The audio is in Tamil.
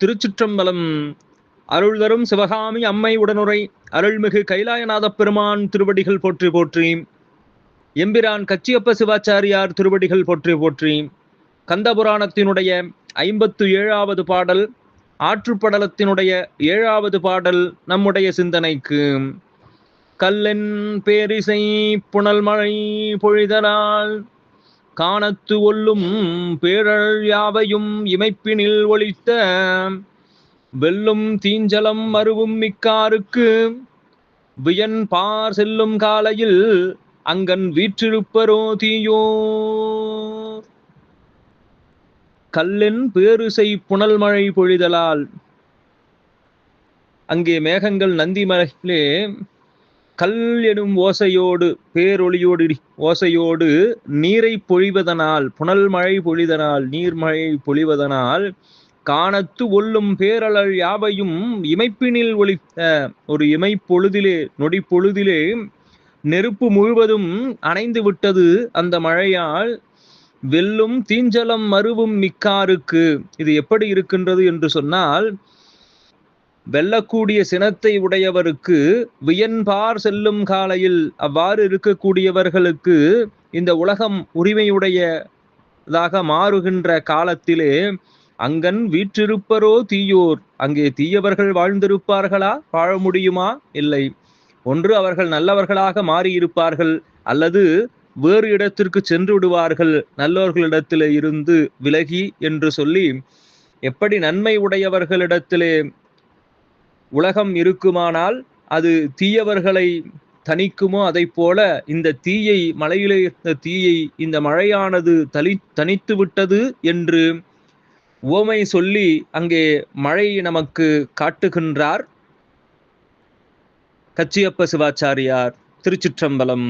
திருச்சிற்றம்பலம். அருள் தரும் சிவகாமி அம்மை உடனுரை அருள்மிகு கைலாயநாத பெருமான் திருவடிகள் போற்றி போற்றி. எம்பிரான் கச்சியப்ப சிவாச்சாரியார் திருவடிகள் போற்றி போற்றி. கந்தபுராணத்தினுடைய ஐம்பத்து ஏழாவது பாடல் ஆற்றுப்படலத்தினுடைய ஏழாவது பாடல் நம்முடைய சிந்தனைக்கு. கல்லென் பேரிசை புனல் மழை பொழிதனால் காணத்து ஒல்லும் பேரழ் யாவையும் இமைப்பினில் ஒழித்த வெல்லும் தீஞ்சலம் மருவும் மிக்காருக்கு. வியன் பார் செல்லும் காலையில் அங்கன் வீற்றிருப்பரோ தீயோ கல்லின் பேருசை புனல் மழை பொழிதலால் அங்கே மேகங்கள் நந்தி மலையிலே கல் எனும் ஓசையோடு பேரொளியோடு ஓசையோடு நீரை பொழிவதனால் புனல் மழை பொழிதனால் நீர்மழை பொழிவதனால் காணத்து ஒல்லும் பேரழல் யாவையும் இமைப்பினில் ஒளி ஒரு இமைப்பொழுதிலே நொடி பொழுதிலே நெருப்பு முழுவதும் அணைந்து விட்டது அந்த மழையால் வெல்லும் தீஞ்சலம் மருவும் மிக்காருக்கு. இது எப்படி இருக்கின்றது என்று சொன்னால் வெல்லக்கூடிய சினத்தை உடையவருக்கு வியன்பார் செல்லும் காலையில் அவ்வாறு இருக்கக்கூடியவர்களுக்கு இந்த உலகம் உரிமையுடையதாக மாறுகின்ற காலத்திலே அங்கன் வீற்றிருப்பரோ தீயோர் அங்கே தீயவர்கள் வாழ்ந்திருப்பார்களா? வாழ முடியுமா? இல்லை. ஒன்று அவர்கள் நல்லவர்களாக மாறியிருப்பார்கள் அல்லது வேறு இடத்திற்கு சென்று விடுவார்கள் நல்லவர்களிடத்திலே இருந்து விலகி என்று சொல்லி எப்படி நன்மை உடையவர்களிடத்திலே உலகம் இருக்குமானால் அது தீயவர்களை தணிக்குமோ? அதை போல இந்த தீயை மலையிலே இருந்த தீயை இந்த மழையானது தளி தனித்து விட்டது என்று ஓமை சொல்லி அங்கே மழை நமக்கு காட்டுகின்றார். கச்சியப்ப சிவாச்சாரியார் திருச்சிற்றம்பலம்.